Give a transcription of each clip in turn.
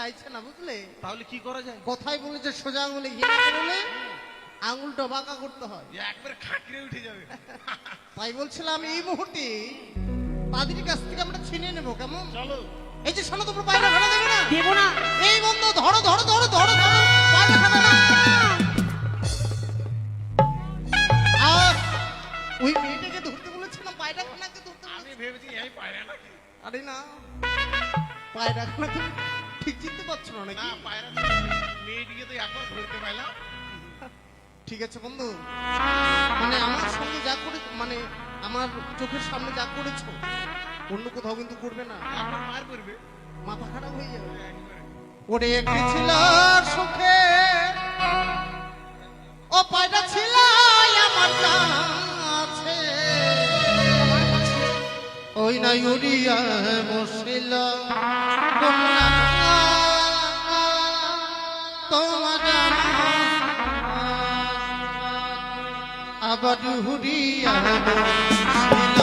চাইছে না বুঝলে? তাহলে কি করা যায়? কথাই বলেছে সোজা আঙুলে ঘিরে করলে আঙুলটা বাঁকা করতে হয়। একবারে খাকরে উঠে যাবে। তাই বলছিলাম এই মুহূর্তে পাদির কাছ থেকে আমরা ছিনে নেব কেমন? চলো। এই যে শোনো তোমরা পায়রা খানা দেবে না? দেবো না। এই বন্ধু ধরো ধরো ধরো ধরো ধরো পায়রা খানা না? আর ওই মেয়েটাকে ধরতে বলেছিলাম পায়রা খানাকে ভেবেছি এই পায়রা নাকি? আরে না পায়রা খানা তুমি ঠিক চিনতে পারছ না না পায়রা মেয়েটিকে তো একবার ধরতে পাইলাম ঠিক আছে বন্ধু। মানে আমার সঙ্গে যা করে মানে আমার চোখের সামনে যা করেছ অন্য কোথাও কিন্তু করবে না। করবে। মাথা খারাপ হয়ে যাবে। ওরে একটি ছিল সুখে। ও পায়রা ছিল আমার না ইউরিয়া তোমার আবার হুড়িয়া বসিল।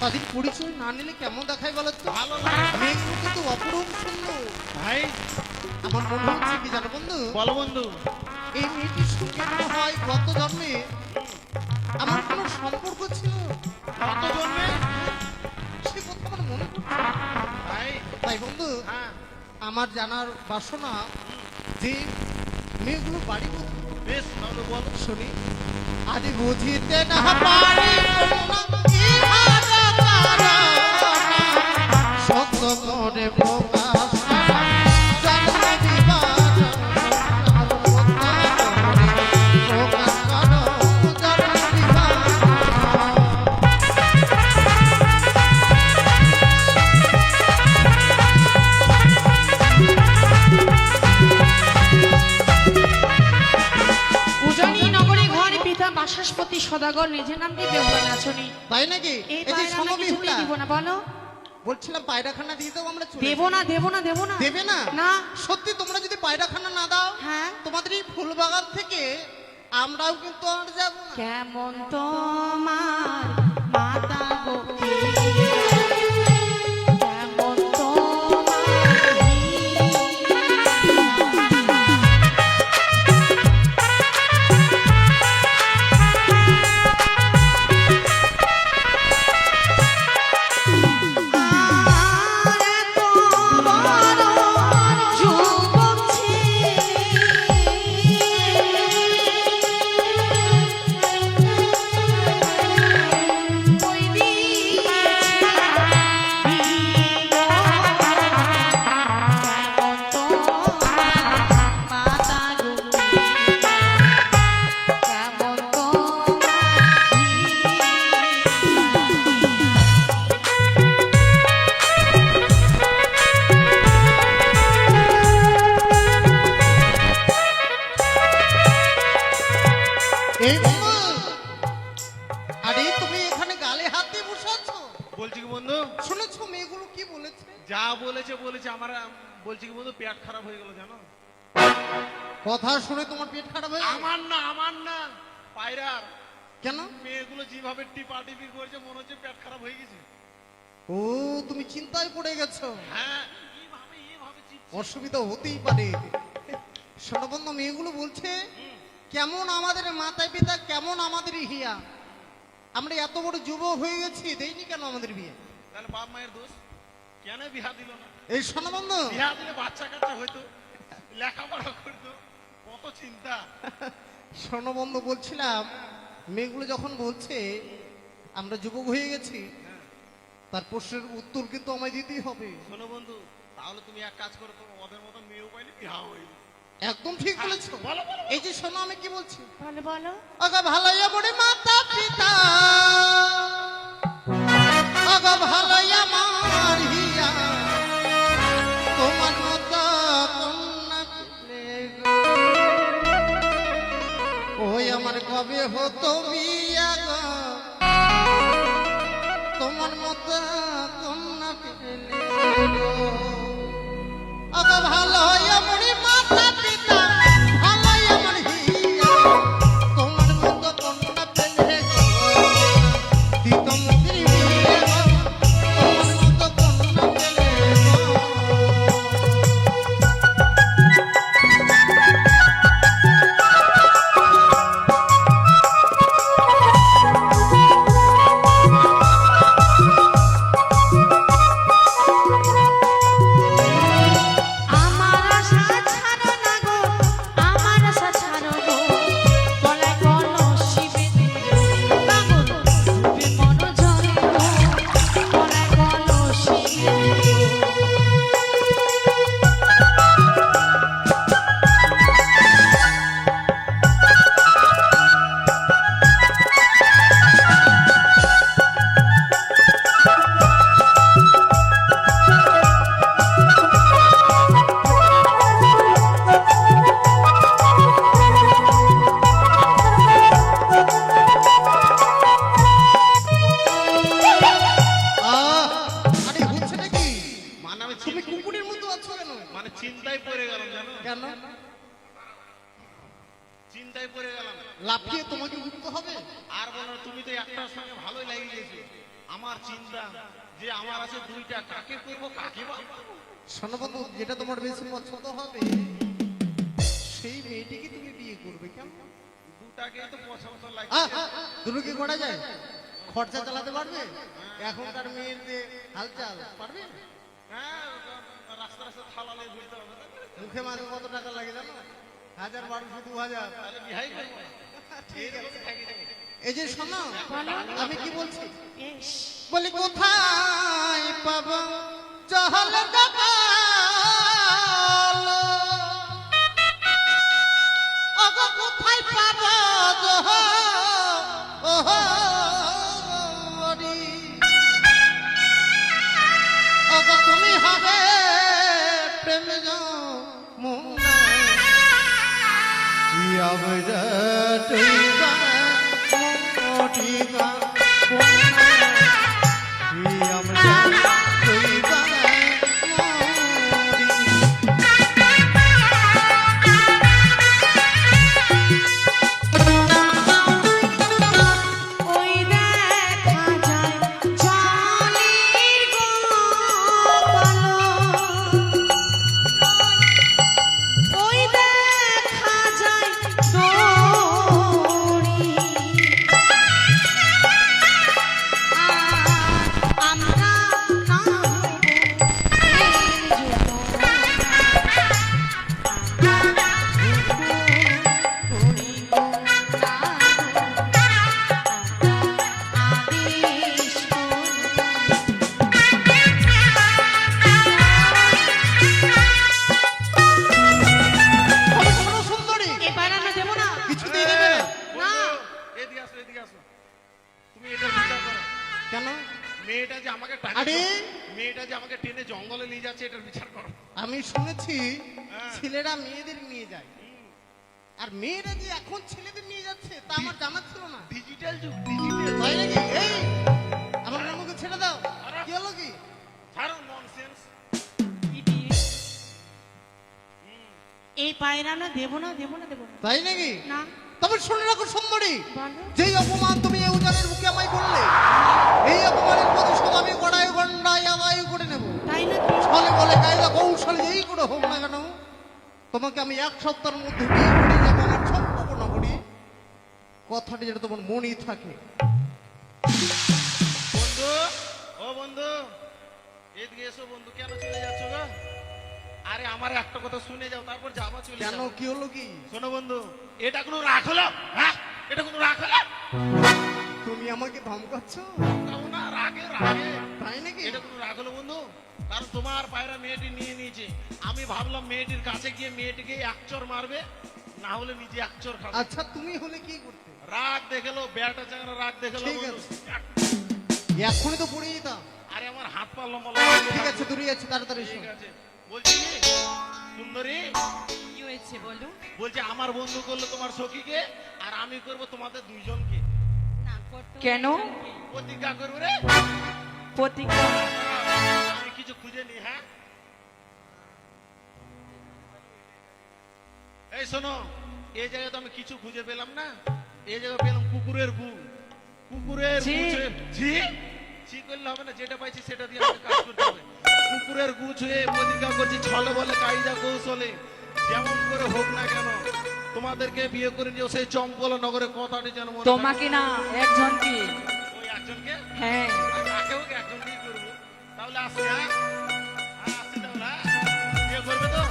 তাদের পরিচয় না নিলে কেমন দেখায় বলো তো? ভালো লাগে মেয়েগুলো কিন্তু অপরূপ সুন্দর ভাই। আমার মনে হচ্ছে কি জানো বন্ধু? বলো বন্ধু। এই মেয়েটির সঙ্গে হয় গত জন্মে আমার কোনো সম্পর্ক ছিল? কত জন্মে সে কথা আমার মনে পড়ছে। ভাই। তাই বন্ধু হ্যাঁ। আমার জানার বাসনা যে মেয়েগুলো বাড়ি? বেশ তাহলে বলো। শুনি। আজ বুঝিতে না পারি। বাসাসপতি সদাগর নিজের নাম দিয়ে বেহুলা নাচনি। তাই নাকি? এই সমবি কিছুতেই দিব না বলো। বলছিলাম পায়রাখানা দিয়ে দাও আমরা চলে দেবো না দেবো না দেবো না। দেবে না? না। সত্যি তোমরা যদি পায়রাখানা না দাও হ্যাঁ। তোমাদের এই ফুলবাগান থেকে আমরাও কিন্তু আর যাব না। কেমন তোমার আরে তুমি এখানে গালে হাত দিয়ে বসে আছো? বলছি কি বন্ধু? শুনেছো মেয়েগুলো কি বলেছে? যা বলেছে বলেছে। আমার বলছি কি বন্ধু পেট খারাপ হয়ে গেল জানো? কথা শুনে তোমার পেট খারাপ হয়ে আমার না আমার না। পায়রার। কেন? মেয়েগুলো যেভাবে টিপা টিপি করছে মনে হচ্ছে পেট খারাপ হয়ে গেছে। ও তুমি চিন্তায় পড়ে গেছো। হ্যাঁ। অসুবিধা হতেই পারে। সর্বন্ধ মেয়েগুলো বলছে কেমন আমাদের মাতায় পিতা কেমন আমাদের হিয়া? আমরা এত বড় যুবক হয়ে গেছি দেইনি কেন আমাদের বিয়ে? তাহলে বাপ মায়ের দোষ? কেন বিহা দিল না? এই সনবন্ধ বিহা দিলে বাচ্চা কাচ্চা হইতো লেখাপড়া করতো কত চিন্তা। স্বর্ণবন্ধ বলছিলাম মেয়েগুলো যখন বলছে আমরা যুবক হয়ে গেছি তার প্রশ্নের উত্তর কিন্তু আমায় দিতেই হবে। শোনো বন্ধু তাহলে তুমি এক কাজ করো তো ওদের মতো মেয়েও পাইলে বিহা হইল একদম ঠিক বলেছ বলো, বলো। এই যে শোনো আমি কি বলছি বলো বলো আগা ভালাইয়া বড়ে মাতা পিতা আগা ভালাইয়া মার হিয়া তোমার মতো কন্যা পেলে গো। ওই আমার কবে হতো বিয়া গো তোমার মতো কন্যা পেলে গো। আগা ভালাইয়া বড়ে কুকুরের মতো আছো কেন? মানে চিন্তায় পড়ে গেলাম জানো? কেন? চিন্তায় পড়ে গেলাম। লাফিয়ে তোমাকে উঠতে হবে? আর বলো তুমি তো একটার সঙ্গে ভালোই আমার চিন্তা যে আমার আছে দুইটা কাকে করব কাকে? সনবন্ধু যেটা তোমার বেশি পছন্দ হবে সেই মেয়েটিকে তুমি বিয়ে করবে কেমন? দুটাকেই তো পছন্দ লাগে দুটো কি করা যায়? খরচা চালাতে পারবে? এখনকার মেয়েদের হালচাল পারবে? রাস্তা রাস্তা থালা নিয়ে ঘুরতে হবে। মুখে মাঝে কত টাকা লাগে জানো? হাজার বারোশো দু হাজার। বিহাই ঠিক আছে। এই যে শোনো আমি কি বলছি? বলি কোথায় পাবো? জহল কপাল আমরা তুইবা মোটিবা আমাকে আরে! মেয়েটা যে আমাকে টেনে জঙ্গলে নিয়ে যাচ্ছে এটার বিচার করো। আমি শুনেছি হ্যাঁ। ছেলেরা মেয়েদের নিয়ে যায়। আর মেয়েরা যে এখন ছেলেদের নিয়ে যাচ্ছে তা আমার জানা ছিল না। ডিজিটাল যুগ ডিজিটাল তাই নাকি? এই আমার নামকে ছেড়ে দাও। কি হলো কি? ছাড়ো ননসেন্স এই পায়রা না দেবো না দেবো না দেবো না। তাই নাকি? না। তবে শুনে রাখো বলো। যেই অপমান তোমাকে আমি এক সপ্তাহের মধ্যে বিয়ে করে যাব আমার সম্পর্ক করি কথাটি যেটা তোমার মনেই থাকে। বন্ধু ও বন্ধু এদিকে এসো বন্ধু কেন চলে যাচ্ছ গো? আরে আমার একটা কথা শুনে যাও তারপর যাবা চলে কেন কি হলো কি? শোনো বন্ধু এটা কোনো রাগ হলো? হ্যাঁ? এটা কোনো রাগ হলো? তুমি আমাকে ধমকাচ্ছ? না রাগে রাগে। তাই নাকি? এটা কোনো রাগ বন্ধু? কারণ তোমার পায়রা মেয়েটি নিয়ে নিয়েছে। আমি ভাবলাম মেয়েটির কাছে গিয়ে মেয়েটিকে একচর মারবে না হলে নিজে একচর খাবে। আচ্ছা তুমি হলে কি করতে? রাগ দেখেলো ব্যাটা চাঙরা রাগ দেখেলো ঠিক এখনই তো পড়ে যেতাম আরে আমার হাত পা লম্বা লম্বা ঠিক আছে দূরে যাচ্ছে তাড়াতাড়ি ঠিক আছে। বলছি সুন্দরী? কি হয়েছে বলো? বলছে আমার বন্ধু করল তোমার সখীকে আর আমি করব তোমাদের দুইজনকে। কেন? প্রতিজ্ঞা করব রে। প্রতিজ্ঞা কিছু খুঁজে নি হ্যাঁ? এই শোনো এই জায়গায় তো আমি কিছু খুঁজে পেলাম না। এই জায়গায় পেলাম কুকুরের গু। কুকুরের ছি। গু ছুঁয়ে- ছি? ছি করলে হবে না যেটা পাইছি সেটা দিয়ে আমাকে কাজ করতে হবে। কুকুরের গু ছুঁয়ে প্রতিজ্ঞা করছি ছলে বলে কায়দা কৌশলে যেমন করে হোক না কেন তোমাদেরকে বিয়ে করে নিয়ে সেই চম্পলা নগরে কথাটি যেন তোমাকে না একজনকে। ওই একজনকে? হ্যাঁ। তাহলে আসি হ্যাঁ আসি তাহলে? বিয়ে করবে তো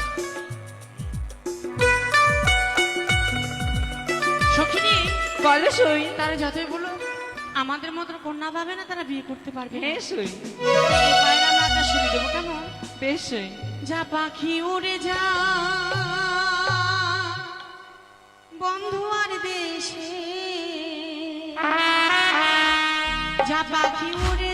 সখিনী বলো সই তারা যতই বলো আমাদের মতো কন্যা পাবে না তারা বিয়ে করতে পারবে। হ্যাঁ সই পায়রা আমরা শুনে দেবো কেমন বেশ সই যা পাখি উড়ে যা বন্ধু আর দেশে যা পাখি উড়ে